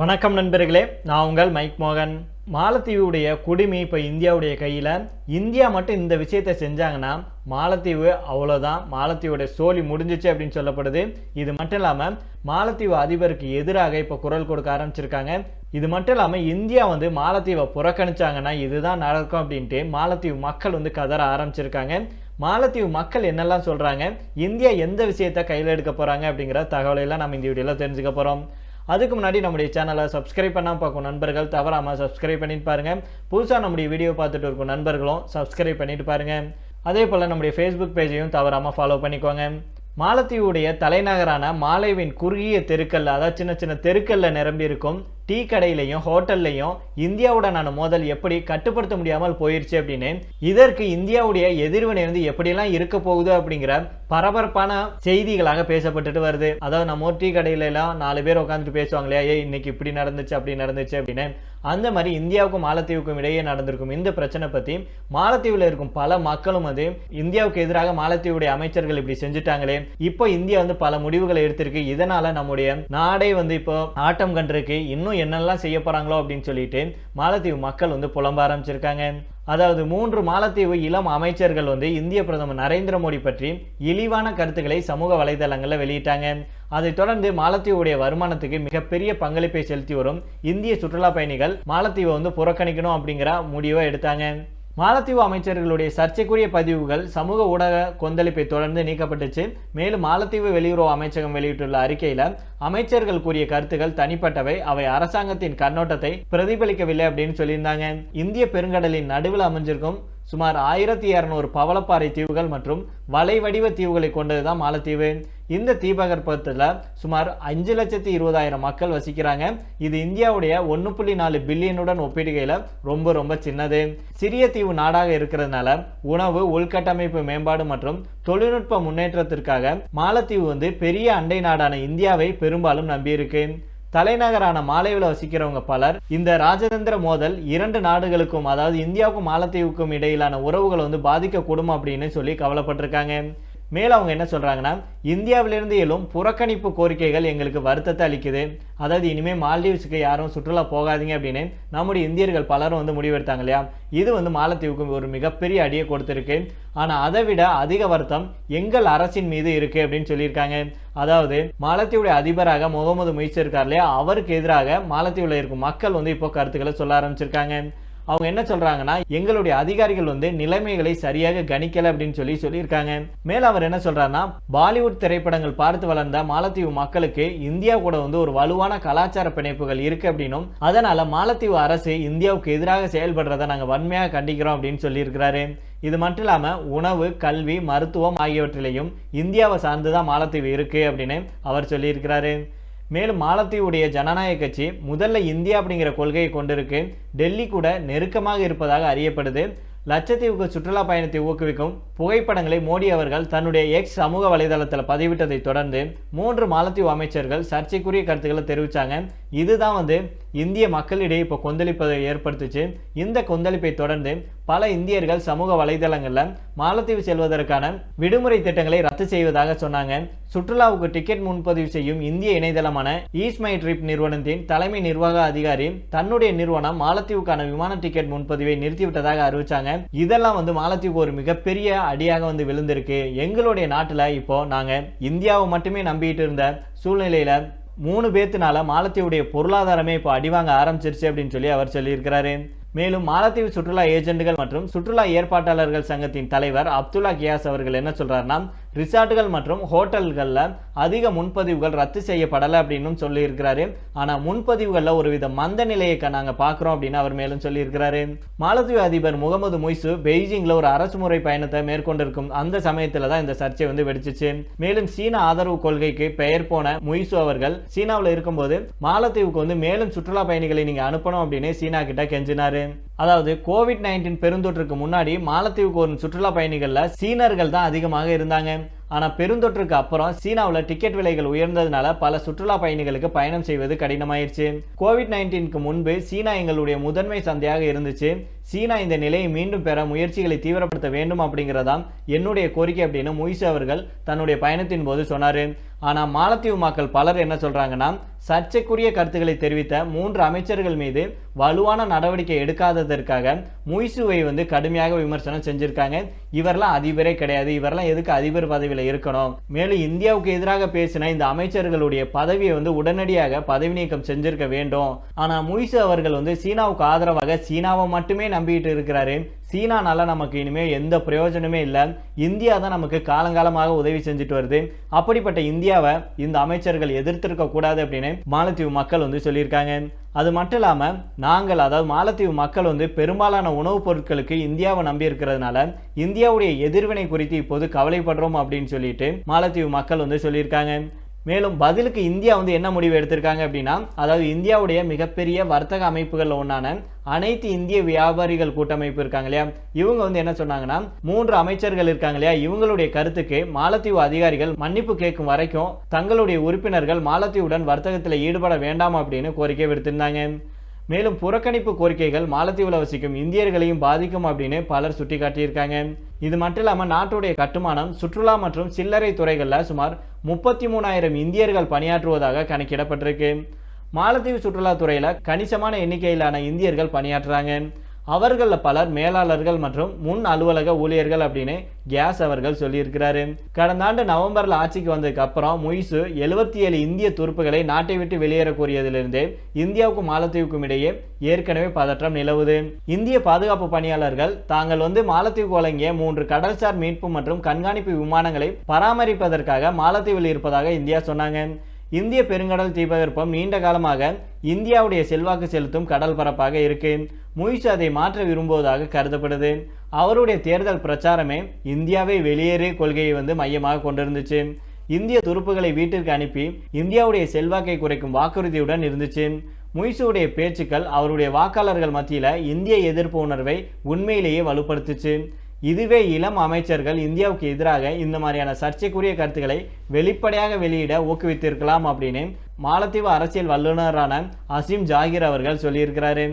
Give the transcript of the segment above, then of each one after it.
வணக்கம் நண்பர்களே நான் உங்கள் மைக் மோகன். மாலத்தீவுடைய குடிமை இப்போ இந்தியாவுடைய கையில். இந்தியா மட்டும் இந்த விஷயத்தை செஞ்சாங்கன்னா மாலத்தீவு அவ்வளோதான் மாலத்தீவுடைய சோலி முடிஞ்சிச்சு அப்படின்னு சொல்லப்படுது. இது மட்டும் இல்லாமல் மாலத்தீவு அதிபருக்கு எதிராக இப்போ குரல் கொடுக்க ஆரம்பிச்சிருக்காங்க. இது மட்டும் இல்லாமல் இந்தியா வந்து மாலத்தீவை புறக்கணிச்சாங்கன்னா இதுதான் நடக்கும் அப்படின்ட்டு மாலத்தீவு மக்கள் வந்து கதற ஆரம்பிச்சிருக்காங்க. மாலத்தீவு மக்கள் என்னெல்லாம் சொல்கிறாங்க இந்தியா எந்த விஷயத்தை கையில் எடுக்க போகிறாங்க அப்படிங்கிற தகவலையெல்லாம் நம்ம இந்த வீடியோவில் தெரிஞ்சுக்க போகிறோம் அதுக்கு முன்னாடி நம்முடைய சேனலை சப்ஸ்கிரைப் பண்ணால் பார்க்கும் நண்பர்கள் தவறாமல் சப்ஸ்கிரைப் பண்ணிட்டு பாருங்கள் புதுசாக நம்முடைய வீடியோ பார்த்துட்டு இருக்கும் நண்பர்களும் சப்ஸ்கிரைப் பண்ணிட்டு பாருங்கள் அதே போல் நம்முடைய ஃபேஸ்புக் பேஜையும் தவறாமல் ஃபாலோ பண்ணிக்கோங்க. மாலத்தீவுடைய தலைநகரான மாலைவின் குறுகிய தெருக்கல்ல அதாவது சின்ன சின்ன தெருக்கல்ல நிரம்பி இருக்கும் டீ கடையிலையும் ஹோட்டல்லையும் இந்தியாவுடனான மோதல் எப்படி கட்டுப்படுத்த முடியாமல் போயிருச்சு அப்படின்னு இதற்கு இந்தியாவுடைய எதிர்வினை வந்து எப்படியெல்லாம் இருக்க போகுது அப்படிங்கிற பரபரப்பான செய்திகளாக பேசப்பட்டுட்டு வருது. அதாவது நம்ம ஒரு டீ கடையில எல்லாம் நாலு பேர் உட்காந்துட்டு பேசுவாங்க இல்லையா? இன்னைக்கு இப்படி நடந்துச்சு அப்படி நடந்துச்சு அப்படின்னு. அந்த மாதிரி இந்தியாவுக்கும் மாலத்தீவுக்கும் இடையே நடந்திருக்கும் இந்த பிரச்சனை பற்றி மாலத்தீவில் இருக்கும் பல மக்களும் வந்து இந்தியாவுக்கு எதிராக மாலத்தீவுடைய அமைச்சர்கள் இப்படி செஞ்சுட்டாங்களே. இப்போ இந்தியா வந்து பல முடிவுகளை எடுத்திருக்கு. இதனால நம்முடைய நாடே வந்து இப்போ ஆட்டம் கண்டிருக்கு. இன்னும் என்னெல்லாம் செய்ய போறாங்களோ அப்படின்னு சொல்லிட்டு மாலத்தீவு மக்கள் வந்து புலம்ப ஆரம்பிச்சிருக்காங்க. அதாவது மூன்று மாலத்தீவு இளம் அமைச்சர்கள் வந்து இந்திய பிரதமர் நரேந்திர மோடி பற்றி இழிவான கருத்துக்களை சமூக வலைதளங்களில் வெளியிட்டாங்க. அதைத் தொடர்ந்து மாலத்தீவுடைய வருமானத்துக்கு மிகப்பெரிய பங்களிப்பை செலுத்தி வரும் இந்திய சுற்றுலா பயணிகள் மாலத்தீவை வந்து புறக்கணிக்கணும் அப்படிங்கிற முடிவை எடுத்தாங்க. மாலத்தீவு அமைச்சர்களுடைய சர்ச்சைக்குரிய பதிவுகள் சமூக ஊடக கொந்தளிப்பை தொடர்ந்து நீக்கப்பட்டுச்சு. மேலும் மாலத்தீவு வெளியுறவு அமைச்சகம் வெளியிட்டுள்ள அறிக்கையில் அமைச்சர்கள் கூறிய கருத்துக்கள் தனிப்பட்டவை. அவை அரசாங்கத்தின் கண்ணோட்டத்தை பிரதிபலிக்கவில்லை அப்படின்னு சொல்லியிருந்தாங்க. இந்திய பெருங்கடலின் நடுவில் அமைஞ்சிருக்கும் சுமார் ஆயிரத்தி இரநூறு பவளப்பாறை தீவுகள் மற்றும் வலை வடிவ தீவுகளை கொண்டதுதான் மாலத்தீவு. இந்த தீபகற்பத்தில் சுமார் அஞ்சு லட்சத்தி இருபதாயிரம் மக்கள் வசிக்கிறாங்க. இது இந்தியாவுடைய ஒன்று புள்ளி நாலு பில்லியனுடன் ஒப்பிடுகையில் ரொம்ப ரொம்ப சின்னது. சிறிய தீவு நாடாக இருக்கிறதுனால உணவு உள்கட்டமைப்பு மேம்பாடு மற்றும் தொழில்நுட்ப முன்னேற்றத்திற்காக மாலத்தீவு வந்து பெரிய அண்டை நாடான இந்தியாவை பெரும்பாலும் நம்பியிருக்கு. தலைநகரான மாலைவில் வசிக்கிறவங்க பலர் இந்த ராஜதந்திர மோதல் இரண்டு நாடுகளுக்கும் அதாவது இந்தியாவுக்கும் மாலத்தீவுக்கும் இடையிலான உறவுகளை வந்து பாதிக்கக்கூடும் அப்படின்னு சொல்லி கவலைப்பட்டிருக்காங்க. மேலும் அவங்க என்ன சொல்கிறாங்கன்னா இந்தியாவிலிருந்து எழும் புறக்கணிப்பு கோரிக்கைகள் எங்களுக்கு வருத்தத்தை அளிக்குது. அதாவது இனிமேல் மால்டீவ்ஸுக்கு யாரும் சுற்றுலா போகாதீங்க அப்படின்னு நம்முடைய இந்தியர்கள் பலரும் வந்து முடிவெடுத்தாங்க இல்லையா? இது வந்து மாலத்தீவுக்கு ஒரு மிகப்பெரிய அடியை கொடுத்துருக்கு. ஆனால் அதை விட அதிக வருத்தம் எங்கள் அரசின் மீது இருக்குது அப்படின்னு சொல்லியிருக்காங்க. அதாவது மாலத்தீவுடைய அதிபராக முகமது முயற்சி இருக்கார் இல்லையா? அவருக்கு எதிராக மாலத்தீவில் இருக்கும் மக்கள் வந்து இப்போ கருத்துக்களை சொல்ல ஆரம்பிச்சிருக்காங்க. அவங்க என்ன சொல்றாங்கன்னா எங்களுடைய அதிகாரிகள் வந்து நிலைமைகளை சரியாக கணிக்கல அப்படின்னு சொல்லி சொல்லியிருக்காங்க. மேல அவர் என்ன சொல்றாருன்னா பாலிவுட் திரைப்படங்கள் பார்த்து வளர்ந்த மாலத்தீவு மக்களுக்கு இந்தியா கூட வந்து ஒரு வலுவான கலாச்சார பிணைப்புகள் இருக்கு அப்படின்னும் அதனால மாலத்தீவு அரசு இந்தியாவுக்கு எதிராக செயல்படுறதை நாங்கள் வன்மையாக கண்டிக்கிறோம் அப்படின்னு சொல்லியிருக்கிறாரு. இது மட்டும் இல்லாமல் உணவு கல்வி மருத்துவம் ஆகியவற்றிலையும் இந்தியாவை சார்ந்து தான் மாலத்தீவு இருக்கு அப்படின்னு அவர் சொல்லியிருக்கிறாரு. மேலும் மாலத்தீவுடைய ஜனநாயக கட்சி முதல்ல இந்தியா அப்படிங்கிற கொள்கையை கொண்டிருக்கு. டெல்லி கூட நெருக்கமாக இருப்பதாக அறியப்படுது. லட்சத்தீவுக்கு சுற்றுலா பயணத்தை ஊக்குவிக்கும் புகைப்படங்களை மோடி அவர்கள் தன்னுடைய எக்ஸ் சமூக வலைதளத்தில் பதிவிட்டதை தொடர்ந்து மூன்று மாலத்தீவு அமைச்சர்கள் சர்ச்சைக்குரிய கருத்துக்களை தெரிவித்தாங்க இதுதான் வந்து இந்திய மக்களிடையே இப்போ கொந்தளிப்பதை ஏற்படுத்துச்சு. இந்த கொந்தளிப்பை தொடர்ந்து பல இந்தியர்கள் சமூக வலைதளங்களில் மாலத்தீவு செல்வதற்கான விடுமுறை திட்டங்களை ரத்து செய்வதாக சொன்னாங்க. சுற்றுலாவுக்கு டிக்கெட் முன்பதிவு செய்யும் இந்திய இணையதளமான ஈஸ்ட் மை ட்ரிப் நிறுவனத்தின் தலைமை நிர்வாக அதிகாரி தன்னுடைய நிறுவனம் மாலத்தீவுக்கான விமான டிக்கெட் முன்பதிவை நிறுத்திவிட்டதாக அறிவிச்சாங்க. இதெல்லாம் வந்து மாலத்தீவுக்கு ஒரு மிகப்பெரிய அடியாக வந்து விழுந்திருக்கு. எங்களுடைய நாட்டில் இப்போ நாங்கள் இந்தியாவை மட்டுமே நம்பிட்டு இருந்த சூழ்நிலையில் மூணு பேர்த்தினால மாலத்தீவுடைய பொருளாதாரமே இப்போ அடிவாங்க ஆரம்பிச்சிருச்சு அப்படின்னு சொல்லி அவர் சொல்லியிருக்கிறாரு. மேலும் மாலத்தீவு சுற்றுலா ஏஜென்ட்டுகள் மற்றும் சுற்றுலா ஏற்பாட்டாளர்கள் சங்கத்தின் தலைவர் அப்துல்லா கியாஸ் அவர்கள் என்ன சொல்கிறாருன்னா ரிசார்ட்டுகள் மற்றும் ஹோட்டல்களில் அதிக முன்பதிவுகள் ரத்து செய்யப்படலை அப்படின்னு சொல்லியிருக்கிறாரு. ஆனால் முன்பதிவுகளில் ஒரு வித மந்த நிலையை நாங்கள் பார்க்குறோம் அப்படின்னு அவர் மேலும் சொல்லியிருக்கிறாரு. மாலத்தீவு அதிபர் முகமது மொய்சு பெய்ஜிங்கில் ஒரு அரசு முறை பயணத்தை மேற்கொண்டிருக்கும் அந்த சமயத்தில் தான் இந்த சர்ச்சை வந்து வெடிச்சிச்சு. மேலும் சீன ஆதரவு கொள்கைக்கு பெயர் போன மொய்சு அவர்கள் சீனாவில் இருக்கும்போது மாலத்தீவுக்கு வந்து மேலும் சுற்றுலா பயணிகளை நீங்கள் அனுப்பணும் அப்படின்னு சீனா கிட்ட கெஞ்சினாரு. அதாவது கோவிட் நைன்டீன் பெருந்தொற்றுக்கு முன்னாடி மாலத்தீவுக்கு வரும் சுற்றுலா பயணிகளில் சீனர்கள் தான் அதிகமாக இருந்தாங்க. ஆனால் பெருந்தொற்றுக்கு அப்புறம் சீனாவில் டிக்கெட் விலைகள் உயர்ந்ததுனால பல சுற்றுலா பயணிகளுக்கு பயணம் செய்வது கடினமாயிருச்சு. கோவிட் நைன்டீனுக்கு முன்பு சீனா எங்களுடைய முதன்மை சந்தையாக இருந்துச்சு. சீனா இந்த நிலையை மீண்டும் பெற முயற்சிகளை தீவிரப்படுத்த வேண்டும் அப்படிங்கிறதாம் என்னுடைய கோரிக்கை அப்படின்னு முயிசு அவர்கள் தன்னுடைய பயணத்தின் போது சொன்னார். ஆனால் மாலத்தீவு மக்கள் பலர் என்ன சொல்கிறாங்கன்னா சர்ச்சைக்குரிய கருத்துக்களை தெரிவித்த மூன்று அமைச்சர்கள் மீது வலுவான நடவடிக்கை எடுக்காததற்காக முய்சுவை வந்து கடுமையாக விமர்சனம் செஞ்சுருக்காங்க. இவரெல்லாம் அதிபரே கிடையாது. இவரெல்லாம் எதுக்கு அதிபர் பதவியில் இருக்கணும்? மேலும் இந்தியாவுக்கு எதிராக பேசின இந்த அமைச்சர்களுடைய பதவியை வந்து உடனடியாக பதவி நீக்கம் செஞ்சிருக்க வேண்டும். ஆனால் முய்சு அவர்கள் வந்து சீனாவுக்கு ஆதரவாக சீனாவை மட்டுமே நம்பிட்டு இருக்கிறாரு. சீனானால நமக்கு இனிமேல் எந்த பிரயோஜனமே இல்லை. இந்தியா தான் நமக்கு காலங்காலமாக உதவி செஞ்சுட்டு வருது. அப்படிப்பட்ட இந்தியாவை இந்த அமைச்சர்கள் எதிர்த்திருக்க கூடாது அப்படின்னு மாலத்தீவு மக்கள் வந்து சொல்லியிருக்காங்க. அது மட்டும் இல்லாமல் நாங்கள் அதாவது மாலத்தீவு மக்கள் வந்து பெரும்பாலான உணவுப் பொருட்களுக்கு இந்தியாவை நம்பி இருக்கிறதுனால இந்தியாவுடைய எதிர்வினை குறித்து இப்போது கவலைப்படுறோம் அப்படின்னு சொல்லிட்டு மாலத்தீவு மக்கள் வந்து சொல்லியிருக்காங்க. மேலும் பதிலுக்கு இந்தியா வந்து என்ன முடிவு எடுத்திருக்காங்க அப்படின்னா அதாவது இந்தியாவுடைய மிகப்பெரிய வர்த்தக அமைப்புகளில் ஒன்றான அனைத்து இந்திய வியாபாரிகள் கூட்டமைப்பு இருக்காங்க இல்லையா? இவங்க வந்து என்ன சொன்னாங்கன்னா மூன்று அமைச்சர்கள் இருக்காங்க இல்லையா? இவங்களுடைய கருத்துக்கு மாலத்தீவு அதிகாரிகள் மன்னிப்பு கேட்கும் வரைக்கும் தங்களுடைய உறுப்பினர்கள் மாலத்தீவுடன் வர்த்தகத்தில் ஈடுபட வேண்டாம் அப்படின்னு கோரிக்கை விடுத்திருந்தாங்க. மேலும் புறக்கணிப்பு கோரிக்கைகள் மாலத்தீவில் வசிக்கும் இந்தியர்களையும் பாதிக்கும் அப்படின்னு பலர் சுட்டிக்காட்டியிருக்காங்க. இது மட்டும் இல்லாமல் நாட்டுடைய கட்டுமானம் சுற்றுலா மற்றும் சில்லறை துறைகளில் சுமார் முப்பத்தி மூணாயிரம் இந்தியர்கள் பணியாற்றுவதாக கணக்கிடப்பட்டிருக்கு. மாலத்தீவு சுற்றுலாத்துறையில் கணிசமான எண்ணிக்கையிலான இந்தியர்கள் பணியாற்றுறாங்க. அவர்களில் பலர் மேலாளர்கள் மற்றும் முன் அலுவலக ஊழியர்கள் அப்படின்னு கேஸ் அவர்கள் சொல்லியிருக்கிறாரு. கடந்த ஆண்டு நவம்பரில் ஆட்சிக்கு வந்ததுக்கு அப்புறம் முயிசு எழுபத்தி ஏழு இந்திய துருப்புகளை நாட்டை விட்டு வெளியேற கூறியதிலிருந்தே இந்தியாவுக்கும் மாலத்தீவுக்கும் இடையே ஏற்கனவே பதற்றம் நிலவுது. இந்திய பாதுகாப்பு பணியாளர்கள் தாங்கள் வந்து மாலத்தீவுக்கு வழங்கிய மூன்று கடல்சார் மீட்பு மற்றும் கண்காணிப்பு விமானங்களை பராமரிப்பதற்காக மாலத்தீவில் இருப்பதாக இந்தியா சொன்னாங்க. இந்திய பெருங்கடல் தீபகற்பம் நீண்ட காலமாக இந்தியாவுடைய செல்வாக்கு செலுத்தும் கடல் பரப்பாக இருக்கு. முயிசு அதை மாற்ற விரும்புவதாக கருதப்படுது. அவருடைய தேர்தல் பிரச்சாரமே இந்தியாவை வெளியேறு கொள்கையை வந்து மையமாக கொண்டிருந்துச்சு. இந்திய துருப்புகளை வீட்டிற்கு அனுப்பி இந்தியாவுடைய செல்வாக்கை குறைக்கும் வாக்குறுதியுடன் இருந்துச்சு. முயிசுடைய பேச்சுக்கள் அவருடைய வாக்காளர்கள் மத்தியில் இந்திய எதிர்ப்பு உணர்வை உண்மையிலேயே வலுப்படுத்துச்சு. இதுவே இளம் அமைச்சர்கள் இந்தியாவுக்கு எதிராக இந்த மாதிரியான சர்ச்சைக்குரிய கருத்துக்களை வெளிப்படையாக வெளியிட ஊக்குவித்திருக்கலாம் அப்படின்னு மாலத்தீவு அரசியல் வல்லுநரான அசீம் ஜாகிர் அவர்கள் சொல்லியிருக்கிறாரு.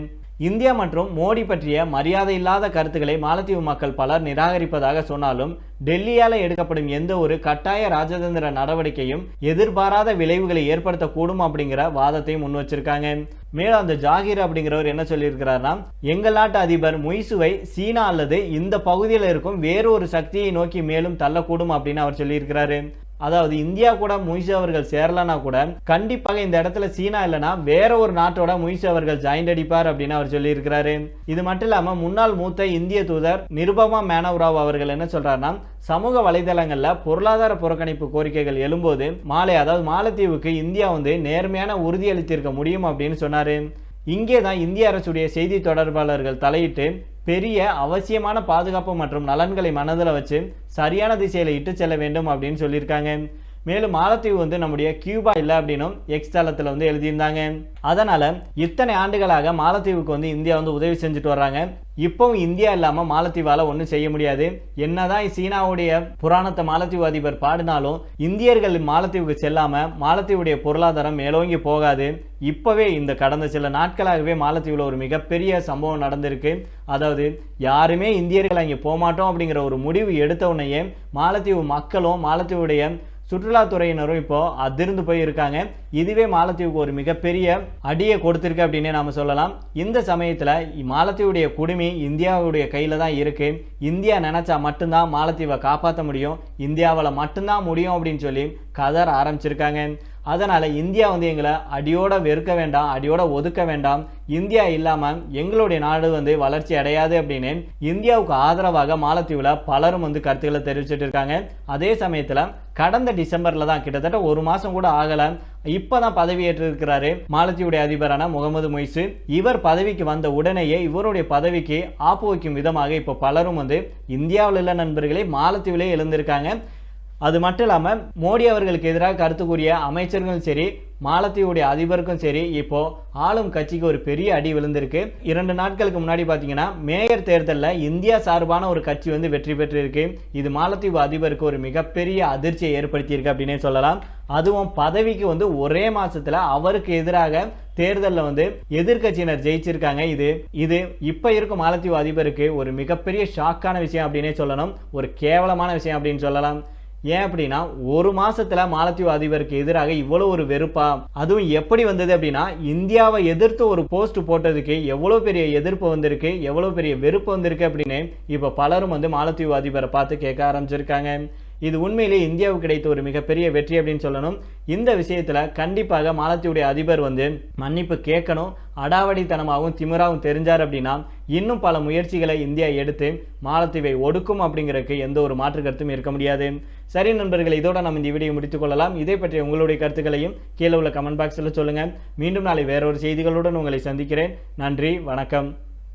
இந்தியா மற்றும் மோடி பற்றிய மரியாதை இல்லாத கருத்துக்களை மாலத்தீவு மக்கள் பலர் நிராகரிப்பதாக சொன்னாலும் டெல்லியால் எடுக்கப்படும் எந்த ஒரு கட்டாய ராஜதந்திர நடவடிக்கையும் எதிர்பாராத விளைவுகளை ஏற்படுத்தக்கூடும் அப்படிங்கிற வாதத்தை முன் வச்சிருக்காங்க. மேலும் அந்த ஜாகிர் அப்படிங்கிறவர் என்ன சொல்லியிருக்கிறார்னா எங்கள் நாட்டு அதிபர் முய்சுவை சீனா அல்லது இந்த பகுதியில் இருக்கும் வேறு ஒரு சக்தியை நோக்கி மேலும் தள்ளக்கூடும் அப்படின்னு அவர் சொல்லியிருக்கிறாரு. அதாவது இந்தியா கூட முய்சு அவர்கள் சேரலனா கூட கண்டிப்பாக இந்த இடத்துல சீனா இல்லைனா வேற ஒரு நாட்டோட முய்சு அவர்கள் ஜாயிண்ட் அடிப்பார் அப்படின்னு அவர் சொல்லியிருக்கிறாரு. இது மட்டும் இல்லாமல் முன்னாள் மூத்த இந்திய தூதர் நிருபமா மேனவராவ் அவர்கள் என்ன சொல்றாருன்னா சமூக வலைதளங்களில் பொருளாதார புறக்கணிப்பு கோரிக்கைகள் எழும்போது மாலை அதாவது மாலத்தீவுக்கு இந்தியா வந்து நேர்மையான உறுதியளித்திருக்க முடியும் அப்படின்னு சொன்னாரு. இங்கே தான் இந்திய அரசுடைய செய்தி தொடர்பாளர்கள் தலையிட்டு பெரிய அவசியமான பாதுகாப்பு மற்றும் நலன்களை மனதில் வச்சு சரியான திசையில் இட்டு செல்ல வேண்டும் அப்படின்னு சொல்லியிருக்காங்க. மேலும் மாலத்தீவு வந்து நம்முடைய கியூபா இல்லை அப்படின்னும் எக்ஸ் தளத்தில் வந்து எழுதியிருந்தாங்க. அதனால இத்தனை ஆண்டுகளாக மாலத்தீவுக்கு வந்து இந்தியா வந்து உதவி செஞ்சுட்டு வர்றாங்க. இப்போவும் இந்தியா இல்லாமல் மாலத்தீவால் ஒன்றும் செய்ய முடியாது. என்னதான் சீனாவுடைய புராணத்தை மாலத்தீவு அதிபர் பாடினாலும் இந்தியர்கள் மாலத்தீவுக்கு செல்லாமல் மாலத்தீவுடைய பொருளாதாரம் மேலோங்கி போகாது. இப்போவே இந்த கடந்த சில நாட்களாகவே மாலத்தீவில் ஒரு மிகப்பெரிய சம்பவம் நடந்திருக்கு. அதாவது யாருமே இந்தியர்கள் அங்கே போகமாட்டோம் அப்படிங்கிற ஒரு முடிவு எடுத்த உடனேயே மாலத்தீவு மக்களும் மாலத்தீவுடைய சுற்றுலாத்துறையினரும் இப்போது அதிர்ந்து போய் இருக்காங்க இதுவே மாலத்தீவுக்கு ஒரு மிகப்பெரிய அடியை கொடுத்துருக்கு அப்படின்னே நாம் சொல்லலாம். இந்த சமயத்தில் மாலத்தீவுடைய குடுமி இந்தியாவுடைய கையில் தான் இருக்குது இந்தியா நினச்சா மட்டும்தான் மாலத்தீவை காப்பாற்ற முடியும். இந்தியாவில் மட்டும்தான் முடியும் அப்படின்னு சொல்லி கதற ஆரம்பிச்சிருக்காங்க. அதனால் இந்தியா வந்து எங்களை அடியோட வெறுக்க வேண்டாம் அடியோட ஒதுக்க வேண்டாம். இந்தியா இல்லாமல் எங்களுடைய நாடு வந்து வளர்ச்சி அடையாது அப்படின்னு இந்தியாவுக்கு ஆதரவாக மாலத்தீவில் பலரும் வந்து கருத்துக்களை தெரிவிச்சிட்டு இருக்காங்க. அதே சமயத்தில் கடந்த டிசம்பரில் தான் கிட்டத்தட்ட ஒரு மாதம் கூட ஆகலை. இப்போ தான் பதவியேற்றிருக்கிறாரு மாலத்தீவுடைய அதிபரான முகமது மொய்சு. இவர் பதவிக்கு வந்த உடனேயே இவருடைய பதவிக்கு ஆப்பு வைக்கும் விதமாக இப்போ பலரும் வந்து இந்தியாவில் உள்ள நண்பர்களே மாலத்தீவிலே எழுந்திருக்காங்க. அது மட்டும் இல்லாமல் மோடி அவர்களுக்கு எதிராக கருத்து கூறிய அமைச்சர்களும் சரி மாலத்தீவுடைய அதிபருக்கும் சரி இப்போ ஆளும் கட்சிக்கு ஒரு பெரிய அடி விழுந்திருக்கு. இரண்டு நாட்களுக்கு முன்னாடி பார்த்தீங்கன்னா மேயர் தேர்தலில் இந்தியா சார்பான ஒரு கட்சி வந்து வெற்றி பெற்றிருக்கு. இது மாலத்தீவு அதிபருக்கு ஒரு மிகப்பெரிய அதிர்ச்சியை ஏற்படுத்தியிருக்கு அப்படின்னே சொல்லலாம். அதுவும் பதவிக்கு வந்து ஒரே மாசத்துல அவருக்கு எதிராக தேர்தலில் வந்து எதிர்க்கட்சியினர் ஜெயிச்சிருக்காங்க இது. இது இப்போ இருக்கும் மாலத்தீவு அதிபருக்கு ஒரு மிகப்பெரிய ஷாக்கான விஷயம் அப்படின்னே சொல்லணும். ஒரு கேவலமான விஷயம் அப்படின்னு சொல்லலாம். ஏன் அப்படின்னா ஒரு மாசத்துல மாலத்தீவு அதிபருக்கு எதிராக இவ்வளவு ஒரு வெறுப்பா? அதுவும் எப்படி வந்தது அப்படின்னா இந்தியாவை எதிர்த்து ஒரு போஸ்ட் போட்டதுக்கு எவ்வளவு பெரிய எதிர்ப்பு வந்திருக்கு எவ்வளவு பெரிய வெறுப்பு வந்திருக்கு அப்படின்னு இப்ப பலரும் வந்து மாலத்தீவு அதிபரை பார்த்து கேட்க ஆரம்பிச்சிருக்காங்க. இது உண்மையிலேயே இந்தியாவுக்கு கிடைத்த ஒரு மிகப்பெரிய வெற்றி அப்படின்னு சொல்லணும். இந்த விஷயத்துல கண்டிப்பாக மாலத்தீவுடைய அதிபர் வந்து மன்னிப்பு கேட்கணும் அடாவடித்தனமாகவும் திமிராகவும் தெரிஞ்சார் அப்படின்னா இன்னும் பல முயற்சிகளை இந்தியா எடுத்து மாலத்தீவை ஒடுக்கும் அப்படிங்கிறதுக்கு எந்த ஒரு மாற்று கருத்தும் இருக்க முடியாது. சரி நண்பர்கள் இதோட நம்ம இந்த வீடியோ முடித்துக் கொள்ளலாம். இதை பற்றி உங்களுடைய கருத்துக்களையும் கீழே உள்ள கமெண்ட் பாக்ஸில் சொல்லுங்கள் மீண்டும் நாளை வேறொரு செய்திகளுடன் உங்களை சந்திக்கிறேன். நன்றி வணக்கம்.